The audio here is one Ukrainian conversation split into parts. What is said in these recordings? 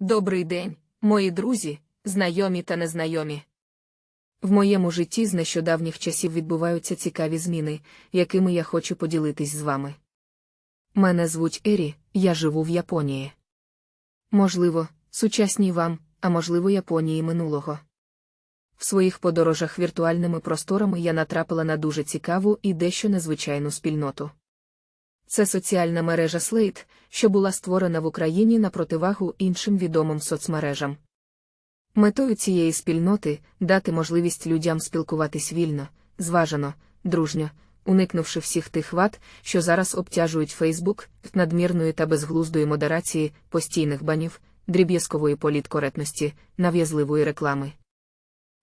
Добрий день, мої друзі, знайомі та незнайомі. В моєму житті з нещодавніх часів відбуваються цікаві зміни, якими я хочу поділитись з вами. Мене звуть Ері, я живу в Японії. Можливо, сучасній вам, а можливо, Японії минулого. В своїх подорожах віртуальними просторами я натрапила на дуже цікаву і дещо незвичайну спільноту. Це соціальна мережа Slate, що була створена в Україні на противагу іншим відомим соцмережам. Метою цієї спільноти дати можливість людям спілкуватись вільно, зважено, дружньо, уникнувши всіх тих вад, що зараз обтяжують Фейсбук, надмірної та безглуздої модерації, постійних банів, дріб'язкової політкоректності, нав'язливої реклами.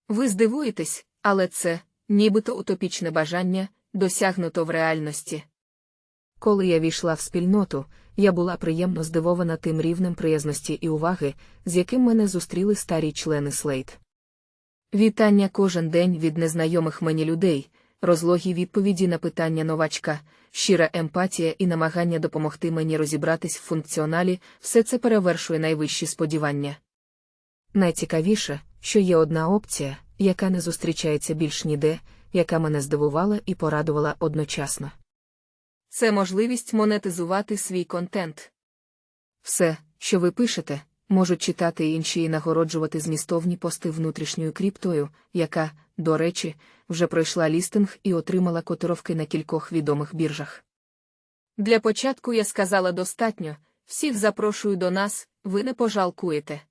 Ви здивуєтесь, але це, нібито утопічне бажання, досягнуто в реальності. Коли я війшла в спільноту, я була приємно здивована тим рівнем приязності і уваги, з яким мене зустріли старі члени Слейт. Вітання кожен день від незнайомих мені людей, розлогі відповіді на питання новачка, щира емпатія і намагання допомогти мені розібратись в функціоналі, все це перевершує найвищі сподівання. Найцікавіше, що є одна опція, яка не зустрічається більш ніде, яка мене здивувала і порадувала одночасно. Це можливість монетизувати свій контент. Все, що ви пишете, можуть читати інші і нагороджувати змістовні пости внутрішньою кріптою, яка, до речі, вже пройшла лістинг і отримала котировки на кількох відомих біржах. Для початку я сказала достатньо, всіх запрошую до нас, ви не пожалкуєте.